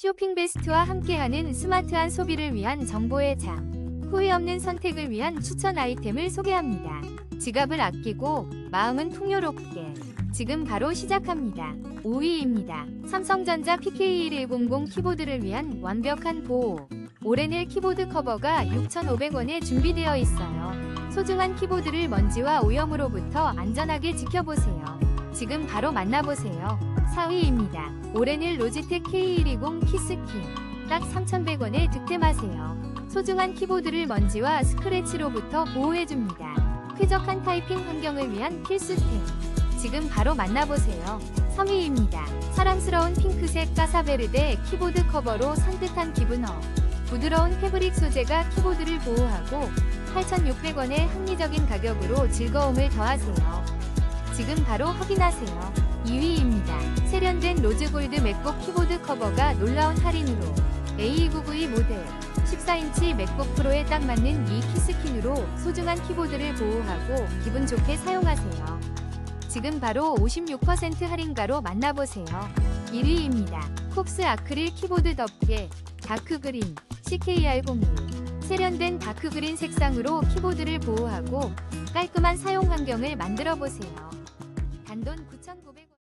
쇼핑 베스트와 함께하는 스마트한 소비를 위한 정보의 장. 후회 없는 선택을 위한 추천 아이템을 소개합니다. 지갑을 아끼고 마음은 풍요롭게. 지금 바로 시작합니다. 5위입니다. 삼성전자 PK1100 키보드를 위한 완벽한 보호. 오레넬 키보드 커버가 6,500원에 준비되어 있어요. 소중한 키보드를 먼지와 오염으로부터 안전하게 지켜보세요. 지금 바로 만나보세요. 4위입니다. 오레넬 로지텍 K120 키스킨. 딱 3,100원에 득템하세요. 소중한 키보드를 먼지와 스크래치로부터 보호해줍니다. 쾌적한 타이핑 환경을 위한 필수템. 지금 바로 만나보세요. 3위입니다. 사랑스러운 핑크색 까사베르데 키보드 커버로 산뜻한 기분 업. 부드러운 패브릭 소재가 키보드를 보호하고 8,600원의 합리적인 가격으로 즐거움을 더하세요. 지금 바로 확인하세요. 2위입니다. 세련된 로즈골드 맥북 키보드 커버가 놀라운 할인으로 A299 모델 14인치 맥북 프로에 딱 맞는 이 키스킨으로 소중한 키보드를 보호하고 기분 좋게 사용하세요. 지금 바로 56% 할인가로 만나보세요. 1위입니다. 콕스 아크릴 키보드 덮개 다크그린 CKR01 세련된 다크그린 색상으로 키보드를 보호하고 깔끔한 사용 환경을 만들어 보세요. 단돈 9,900원